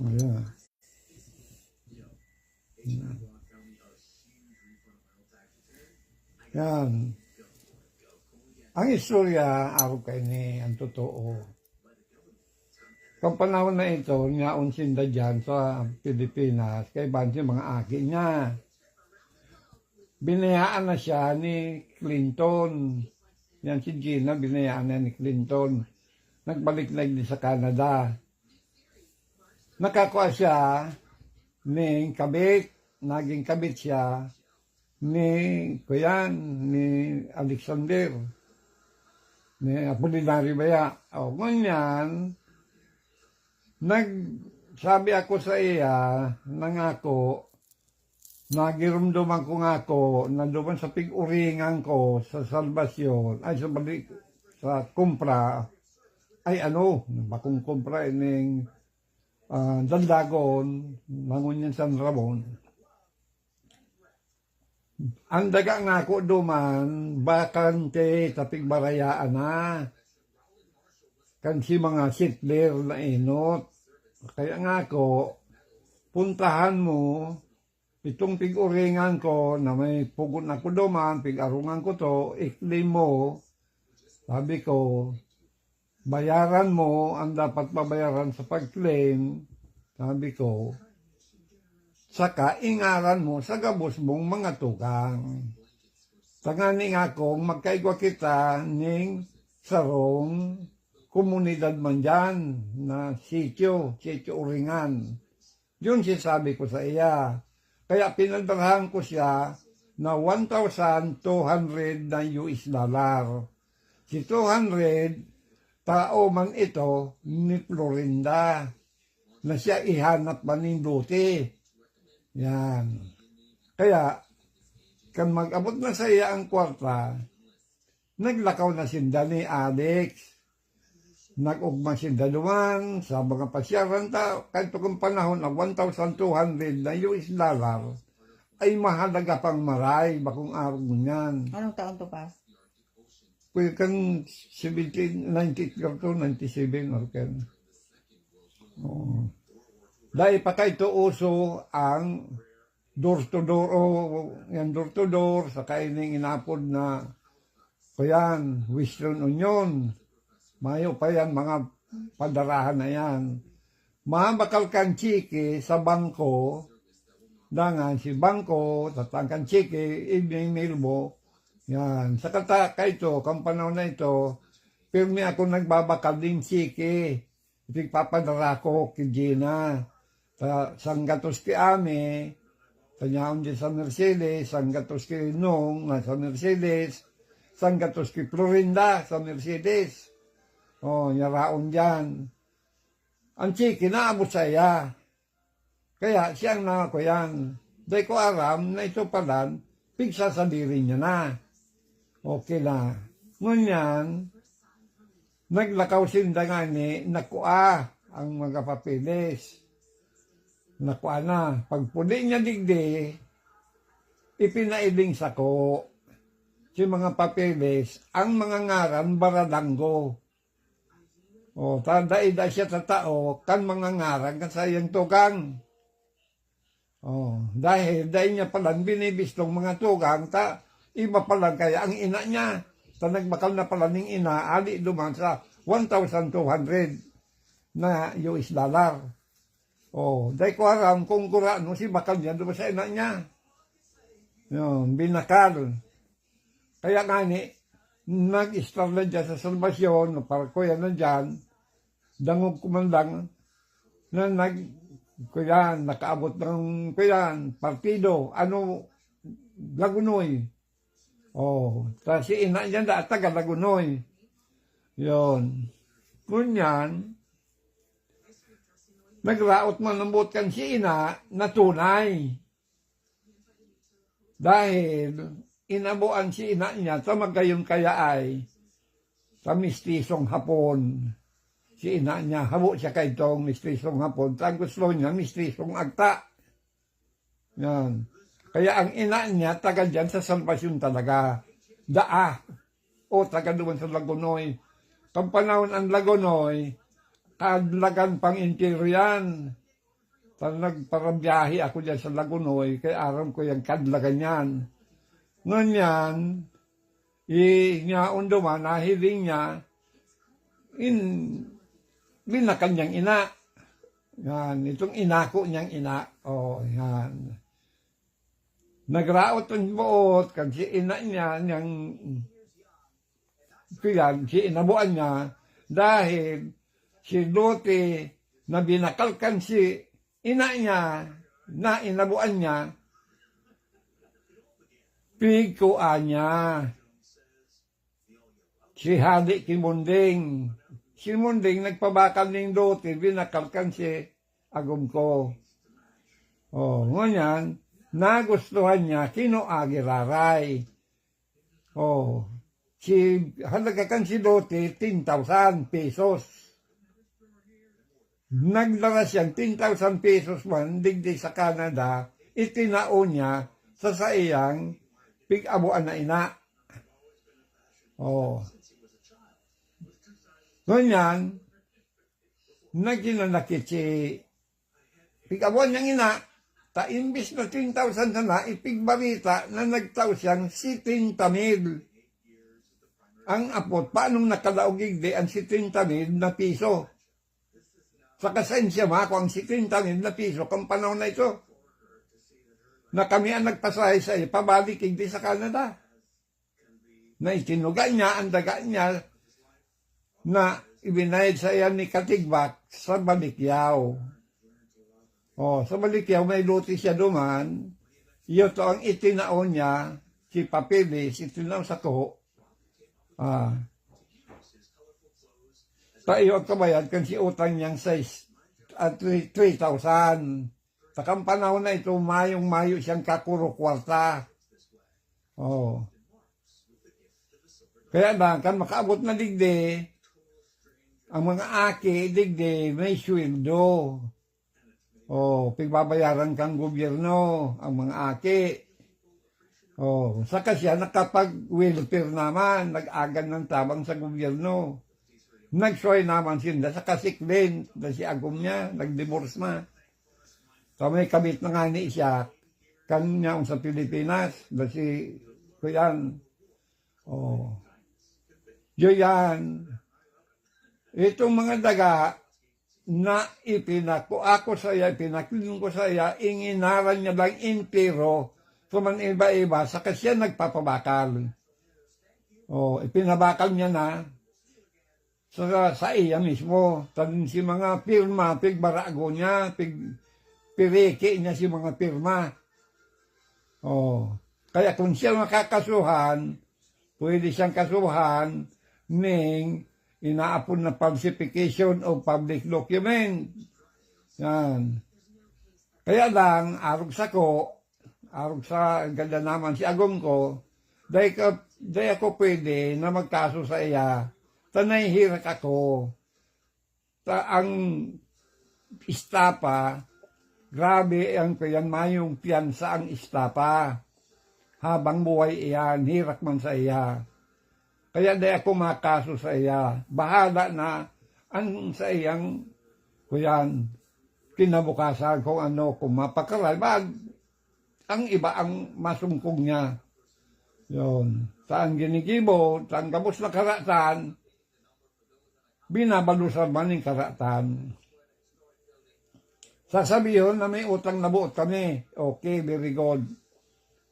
Ayan. Yan. Ang istorya, araw kay ni, ang totoo. Kung panahon na ito, niyaon sinda dyan sa Pilipinas, kay Bansi mga aki niya. Binayaan na siya ni Clinton. Yan si Gina, binayaan na ni Clinton. Nagbalik na din sa Canada. Nakakuha siya ni kabit, naging kabit siya ni Kuyan, ni Alexander, ni Apolinario Baya. O, ganyan, nagsabi ako sa iya, nangako, nagirumduman ko nga ako, nanduman sa pig-uringan ko sa salvasyon, ay sa balik, sa kumpra, ay ano, bakong kumpra ining uh, Dandagon, Mangunyan San Ramon. Ang daga nga ko duman, bakante tapig barayaan na. Kan si mga sitler na inot. Kaya nga ko, puntahan mo, itong pig-uringan ko na may pugot na ko duman, pig-arungan ko to, ikli mo, sabi ko, bayaran mo ang dapat babayaran sa pag-claim, sabi ko, saka ingaran mo sa gabos mong mga tukang. Tangani nga kong magkaigwa kita ning sarong komunidad man dyan na sityo, sityo uringan. Yun sabi ko sa iya. Kaya pinadarahan ko siya na 1,200 na US dollar. Si 200, tao man ito ni Florinda na siya ihanap maninduti. Yan. Kaya, kan mag-abot na sa iya ang kwarta, naglakaw na sinda ni Alex. Nag-ugma sinda duman sa mga pasyaran ta, kahit kung panahon na 1,200 na US dollar, ay mahalaga pang maray, bakong araw mo yan. Anong taon to pa? Kaya kan 17, 90 to 97 or kan. Oo. Dahil pa kay to uso ang door to door o yan door to door sa kaining inapod na kuyan Western Union. Mayo pa yan mga padarahan na yan. Mahabakal kan chiki sa bangko dangan si bangko tatangkan chiki i-mail mo yan. Sa kata ito, kang panahon na ito, pirmi ako nagbabakal din chiki. Ipigpapadara ko kay Gina. Sa sanggatos ki Ame, tanyaon din sa Mercedes, sanggatos ki Nung, sa Mercedes, sanggatos ki Florinda, sa Mercedes. Oh, yaraon dyan. Ang chiki naabot sa iya. Kaya siyang na ko yan. Dahil ko aram na ito palan, pigsa sa diri niya na. Okay na. Ngunyan, naglakaw sinda nga ni, nakua ang mga papilis. Nakua na. Pag puli niya digdi, ipinailing sako. Si mga papilis, ang mga ngaran baradanggo. O, tanda-ida siya sa tao, kan mga ngaran kasayang tukang. Oh, dahil dahil niya palang binibistong mga tugang, ta, iba palang kaya ang ina niya. Ta nagbakal na pala ning ina, ali duman sa 1,200 na US dollar. Oh, dahil ko aram kung kurano si bakal niya duman sa ina niya. Yun, binakal. Kaya nga ni, nag-start na dyan sa salvasyon, para ko yan na dyan, dangog kumandang, na nag, kuyan, nakaabot ng kuyan, partido, ano, Lagunoy. Oh, kasi ina niya na taga Lagunoy. Yon. Kunyan, nagraot man ng kan si ina na tunay. Dahil inabuan si ina niya sa magayon kaya ay sa mistisong hapon. Si ina niya, habo siya kay itong mistisong hapon. Ang gusto niya, mistisong agta. Yan. Kaya ang ina niya, taga dyan sa salvasyon talaga. Daa. O taga doon sa Lagunoy. Kung panahon ang Lagunoy, kadlagan pang interior yan. Ta nagparabiyahe ako dyan sa Lagunoy, kay aram ko yung kadla ganyan. Ngon yan, i nga undo man, nahiling niya, in, binakal niyang ina. Yan, itong inako niyang ina. O, oh, yan. Nagraot ang buot, kan si ina niya, niyang, kaya si inabuan niya, dahil si Lote na binakalkan si ina niya, na inabuan niya, pigkuan niya. Si Hadi Kimunding. Si Munding nagpabakal ng Lote, binakalkan si agum ko. Oh, ngunyan, nagustuhan niya, kinuagi raray. Oh, si halaga kan si Lote, 10,000 pesos. Nagdala siyang 10,000 pesos man, digdi sa Canada, itinao niya sa saiyang pig-abuan na ina. Oh. Ganyan, naginanakit si pig-abuan niyang ina, ta imbis na 10,000 na na, na nagtaw siyang 70 mil. Ang apot, paanong nakalaugig di ang 70 mil na piso? Sa kasensya ma, kung ang 70 mil na piso, kung panahon na ito, na kami ang nagpasahe sa iyo, pabalik hindi sa Canada. Na itinuga niya, ang daga niya, na ibinayad sa iyan ni Katigbak sa Balikyaw. Oh, sa Balikyaw may luti siya duman. Iyo to ang itinaon niya, si Papilis, itinaon sa ko. Ah. Tayo ang kabayad kan si utang niyang 6 at 3,000. Takang panahon na ito, mayong-mayo siyang kakuro kwarta. Oh. Kaya lang, kan makaabot na digdi, ang mga aki, digdi, may sweldo. Oh, pigbabayaran kang gobyerno, ang mga aki. Oh, saka siya nakapag-welfare naman, nag-agan ng tabang sa gobyerno. Nag-soy naman siya, sa kasiklin, na si agum niya, nag-divorce na. So may kabit na nga ni siya, kanya sa Pilipinas, na si Kuyan. Oh. Yun yan. Itong mga daga, na ipinako ako sa iya, pinakilin ko sa iya, inginaran niya lang impero, suman iba-iba, sa siya nagpapabakal. Oh, ipinabakal niya na sa, sa iya mismo. Tan si mga pirma, pigbarago niya, pig, piriki niya si mga pirma. Oh, kaya kung siya makakasuhan, pwede siyang kasuhan ng inaapon na falsification of public document. Yan. Kaya lang, arog sa ko, arog sa ganda naman si agong ko, dahil, ka, dahil ako pwede na magkaso sa iya, tanay hirak ako. Ta ang istapa, grabe ang kayan mayong piyansa ang istapa. Habang buhay iyan, hirak man sa iya. Kaya di ako makaso sa iya. Bahala na ang sa iyang kuyan kinabukasan kung ano kung mapakaral. Bag, ang iba ang masungkong niya. Yun. Saan ginigibo, saan kabos na karatan, binabalusan man ng karatan. Sasabihin na may utang na buot kami. Okay, very good.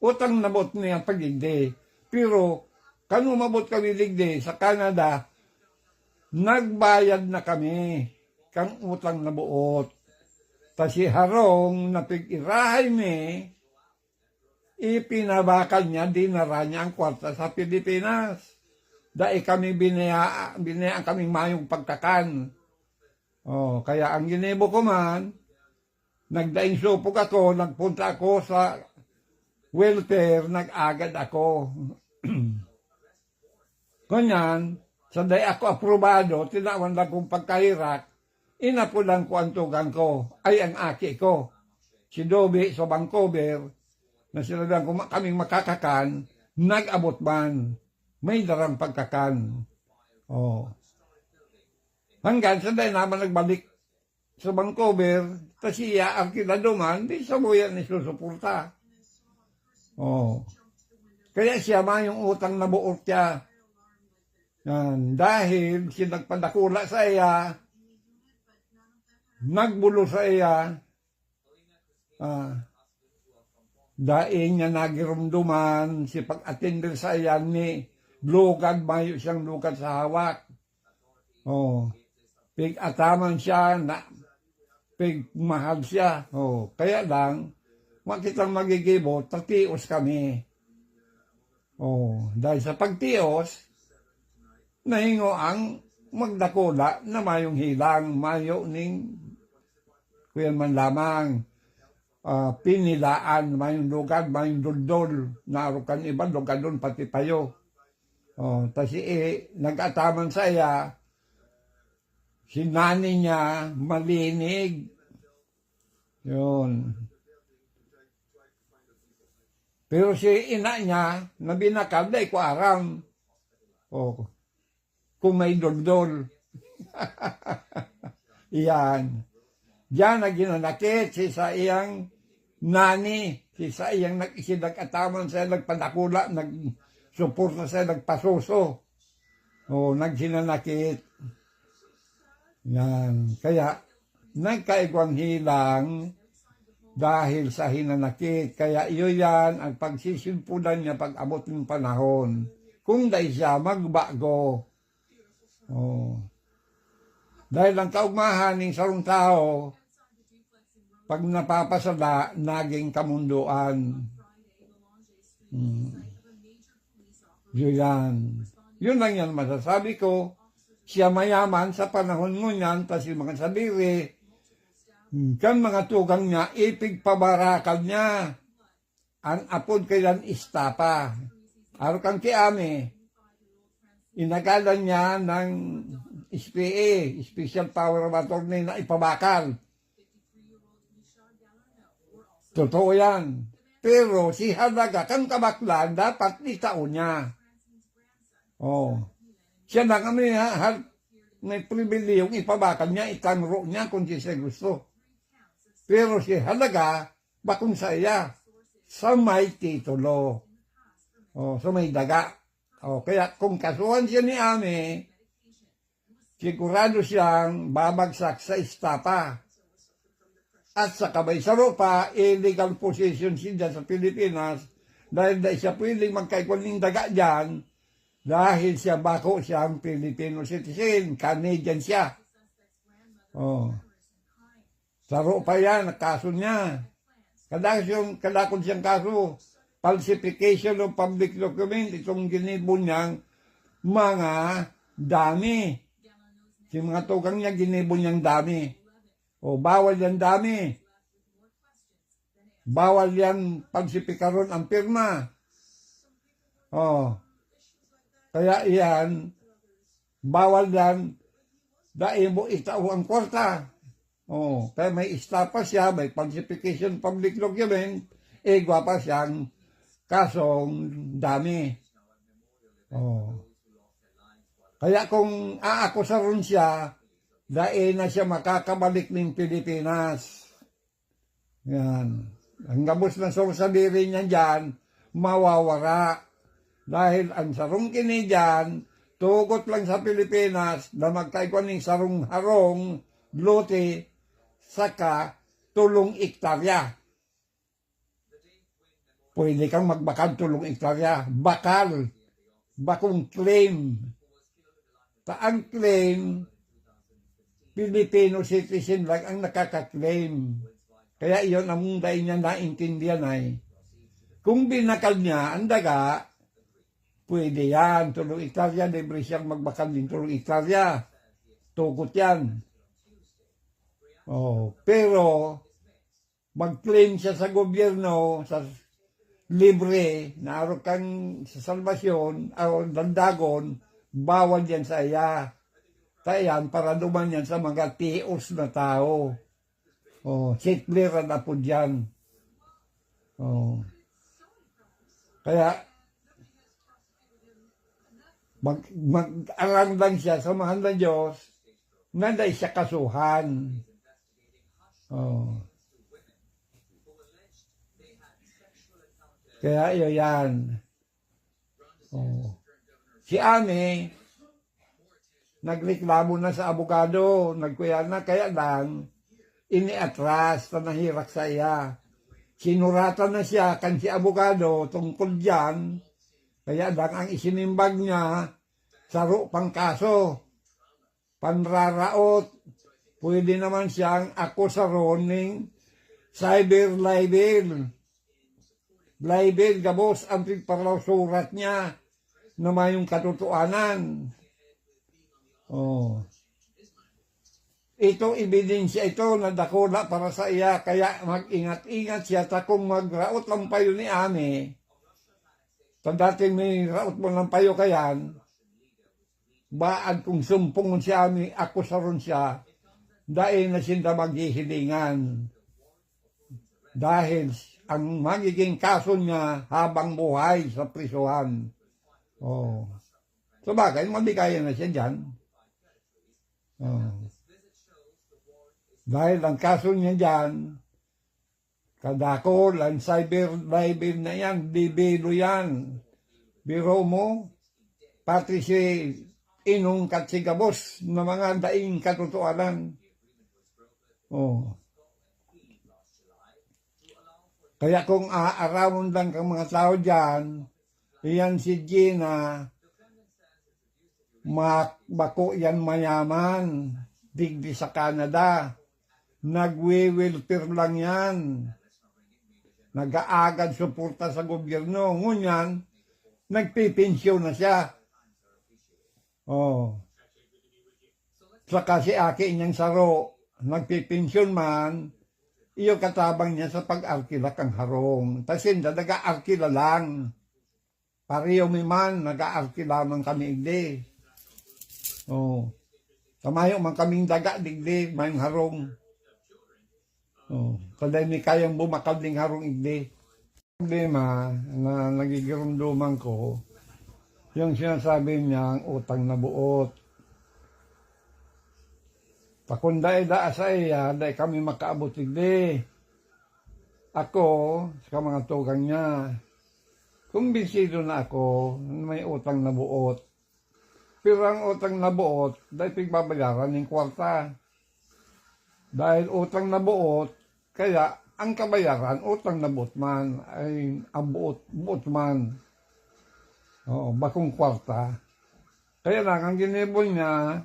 Utang na buot niya pag hindi. Pero, kanu mabot kami ligdi sa Canada, nagbayad na kami kang utang na buot. Ta si Harong na pig-irahay mi, ipinabakal niya, dinara niya ang kwarta sa Pilipinas. Dahil kami binaya, binaya kaming mayong pagkakan. Oh, kaya ang ginebo ko man, nagdaing supok ako, nagpunta ako sa welfare, nag-agad ako. Ganyan, sa day ako aprobado, tinawan lang kong pagkahirak, inapulan ko ang tugang ko, ay ang aki ko. Si Dobe sa Vancouver, na sila lang kung kaming makakakan, nag-abot man. May darang pagkakan. Oh. Hanggang sa day naman nagbalik sa Vancouver, kasi iya ang kinaduman, di sa mo yan isusuporta. Oh. Kaya siya man yung utang na buot niya. Yan. Dahil sinagpadakula sa iya, nagbulo sa iya, ah, daing niya nagirumduman, si pag-attender sa iya ni lugad, mayo siyang lugad sa hawak. Oh. Pig-ataman siya, na, pig-mahal siya. Oh. Kaya lang, makitang magigibo, tatios kami. Oh, dahil sa pagtios, nahingo ang magdakula na mayong hilang, mayo ning kuyan man lamang ah, pinilaan, mayong lugad, mayong duldol, narukan iba, lugad doon pati payo. Oh, kasi eh, nag-ataman sa iya, si nani niya malinig. Yun. Pero si ina niya, na binakad, ay ko aram. O, kung may dordol. Iyan. Diyan na ginanakit si sa iyang nani, si sa iyang nag sinag-ataman sa nagpanakula, nagsuporta sa nagpasuso. O, nagsinanakit. Yan. Kaya, nagkaigwang hilang, dahil sa hinanakit. Kaya iyo yan ang pagsisimpulan niya pag abot ng panahon. Kung dahil siya magbago. Oh. Dahil ang kaugmahan ng sarong tao, pag napapasala, naging kamunduan. Hmm. Yun yan. Yun lang yan masasabi ko. Siya mayaman sa panahon ngunyan, tapos yung mga sabiri, kan mga tugang niya, ipig pabarakal niya. Ang apod kailan istapa. Araw kang kiame. Inagalan niya ng SPA, Special Power of Attorney na ipabakal. Totoo yan. Pero si Halaga, kang kabaklan, dapat itaon niya. Oh. Siya na kami ha, ha may pribiliyong ipabakal niya, itanro niya kung siya gusto. Pero si Halaga, bakong sa iya, sa may titulo. O, sa may daga. O, kaya kung kasuhan siya ni Ame, sigurado siyang babagsak sa istapa. At sa kabay sa ropa, illegal possession siya sa Pilipinas dahil dahil siya pwedeng magkaikon ng daga dyan dahil siya bako siyang Filipino citizen, Canadian siya. Oh. Saro pa yan, kaso niya. Kadakos yung, kadakon siyang kaso, falsification of public document, itong ginibo niyang mga dami. Yung mga tugang niya, ginibo niyang dami. O, bawal yan dami. Bawal yan falsifikaron ang pirma. O, kaya iyan, bawal yan, dahil mo itao ang kwarta. Oh, kaya may istapa siya, may falsification public document, eh gwapa siyang kasong dami. Oh. Kaya kung aakusaron siya, dahil na siya makakabalik ng Pilipinas. Yan. Ang gabos na sorsadiri niya dyan, mawawara. Dahil ang sarong kini dyan, tugot lang sa Pilipinas na magkaikuan ng sarong harong, lote, saka tulong ektarya. Pwede kang magbakal tulong ektarya. Bakal. Bakong claim. Taang claim, Filipino citizen lang ang nakaka-claim. Kaya iyon ang munday niya naintindihan ay, kung binakal niya ang daga, pwede yan, tulong ektarya, libre siyang magbakal din tulong ektarya. Tugot yan. Oh, pero mag-claim siya sa gobyerno sa libre na araw kang sa salvasyon o dandagon, bawal yan sa iya. Kaya para duman yan sa mga tios na tao. Oh, Hitler na po dyan. Oh. Kaya mag, mag-arang lang siya sa mahal ng Diyos na siya kasuhan. Oh. Kaya iyo yan. Oh. Si Ani, nagreklamo na sa abogado, nagkuya na, kaya lang, iniatras na nahirak sa iya. Sinuratan na siya kan si abogado tungkol dyan, kaya lang ang isinimbag niya, saro pang kaso, panraraot, pwede naman siyang ako sa roning cyber libel. Libel, gabos, ang pagparaw surat niya na may yung katotohanan. Oh. Ito ebidensya ito na dakula para sa iya kaya mag-ingat-ingat siya ta kung magraot lang payo ni Ani. Ta dating may raot mo lang payo kayan. Baad kung sumpong si Ani ako sa ron siya. Dahil na sinda maghihilingan. Dahil ang magiging kaso niya habang buhay sa prisuhan. Oh. So bagay, mabigaya na siya dyan. Oh. Dahil ang kaso niya dyan, kadako, lang cyber libel na yan, bibilo yan. Biro mo, pati si inong katsigabos na mga daing katotohanan. Oh. Kaya kung aarawon lang kang mga tao dyan, iyan si Gina, bako yan mayaman, digdi sa Canada. Nagwe-welfare lang yan. Nag-aagad suporta sa gobyerno. Ngunyan, nagpipensyon na siya. Oh. Saka si Aki niyang saro, nagpipensyon man, iyo katabang niya sa pag-arkila kang harong. Tasin, nag-aarkila lang. Pariyo mi man, nag-aarkila man kami igdi. Oh. Kamayo man kaming daga digdi, may harong. Oh. Kada mi kayang bumakal ding harong igdi. Problema na nagigirumduman ko, yung sinasabi niya ang utang na buot. Pakunday da sa iya, dahil kami makaabot igdi. Ako, sa mga tugang niya, kumbinsido na ako may utang na buot. Pero ang utang na buot, dahil pigbabayaran ng kwarta. Dahil utang na buot, kaya ang kabayaran, utang na buot man, ay ang buot, buot man. Oo, bakong kwarta. Kaya lang, ang ginibol niya,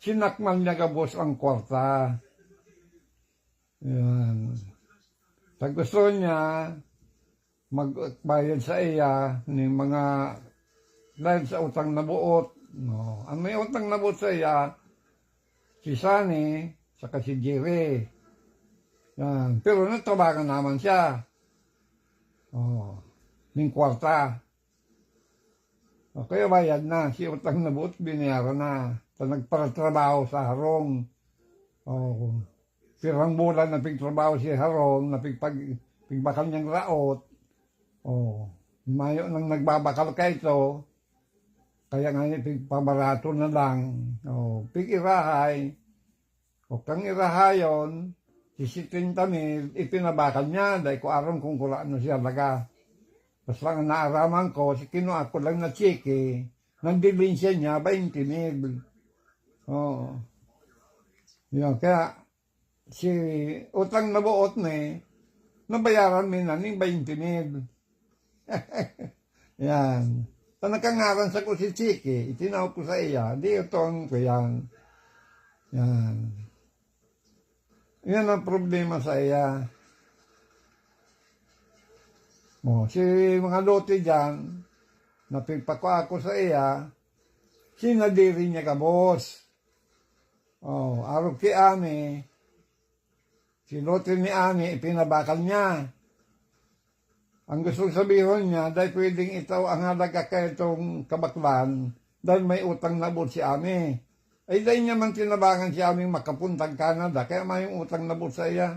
sinakman niya kabos ang kwarta. Yan. Sa gusto niya, magbayad sa iya ng mga dahil sa utang na buot. No. Ang may utang na buot sa iya, si Sani, saka si Jerry. Yan. Pero natabakan naman siya. Oh, ng kwarta. O, kaya bayad na. Si utang na buot, binayaran na. Sa nagparatrabaho sa harong. Oh, pirang bulan na pigtrabaho si harong, na pigpag, pigbakal niyang raot. Oh, mayo nang nagbabakal ka ito, kaya nga pigpabarato na lang. Oh, pig-irahay. O kang irahayon, sisitin mil, ipinabakal niya, dahil ko aram kung kulaan na siya laga. Tapos lang ang naaraman ko, si kinuha ko lang na chiki, nandibinsya niya, 20 mil. Oo. Yun, kaya, si utang na buot ni, nabayaran mi na ng 20 mil. yan. Sa nakangaran sa ko si Chiki, itinaw ko sa iya, di utong ko yan. Yan. Yan ang problema sa iya. O, si mga lote dyan, napigpako ako sa iya, sinadiri niya ka, boss. Oh, araw ki Ami, si lote ni Ami, ipinabakal niya. Ang gusto sabihin niya, dahil pwedeng ito ang halaga kay itong kabaklan, dahil may utang na buot si Ami. Ay dahil niya man tinabangan si Ami makapuntang Canada, kaya may utang na buot sa iya.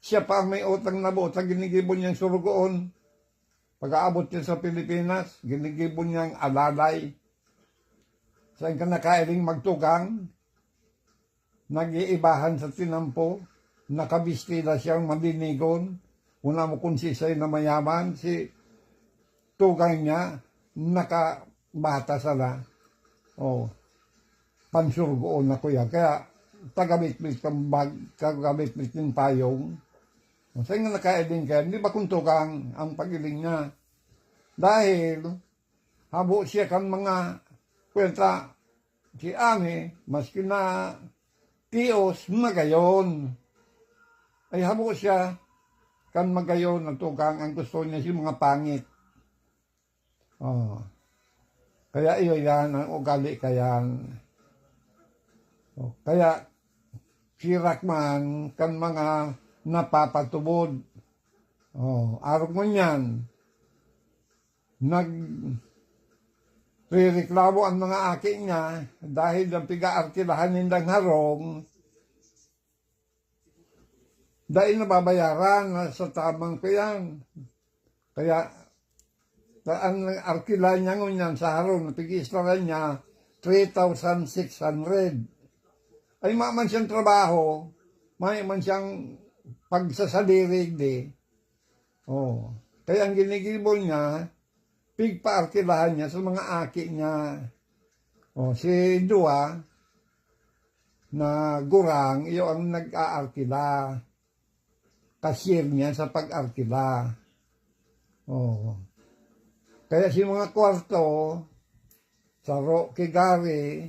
Siya pa ang may utang na buot sa ginigibon niyang surugoon. Pag-aabot niya sa Pilipinas, ginigibon niyang alalay. Saan ka nakailing magtugang? Nag-iibahan sa tinampo, nakabistila siyang malinigon. Una mo kung si Say na mayaman, si tugay niya, nakabata sala. Oh, pansurgoon na kuya. Kaya, tagamit-mit kang bag, tagamit-mit ng payong. Sa nga nakaedin kaya, hindi ba kung tukang ang pagiling niya? Dahil, habo siya kan mga kwenta, si Ami, maski na tios, magayon. Ay habo siya, kan magayon ang tukang ang gusto niya si mga pangit. Oh. Kaya iyo yan, ang ugali kayan. Oh. Kaya, sirak man, kan mga napapatubod. Oh, araw mo niyan, nag Rireklamo ang mga aki niya dahil ang piga-arkilahan nindang harong dahil nababayaran na sa tamang kayan. Kaya ang arkila niya ngunyan sa harong na pig-islaran niya 3,600. Ay maman siyang trabaho, may man siyang pagsasalirig di. Oh. Kaya ang ginigibol niya, pigpaarkilahan niya sa mga aki niya. O, si Dua, na gurang, iyo ang nag-aarkila. Cashier niya sa pag-arkila. O. Kaya si mga kwarto, sa Ro, Kigari,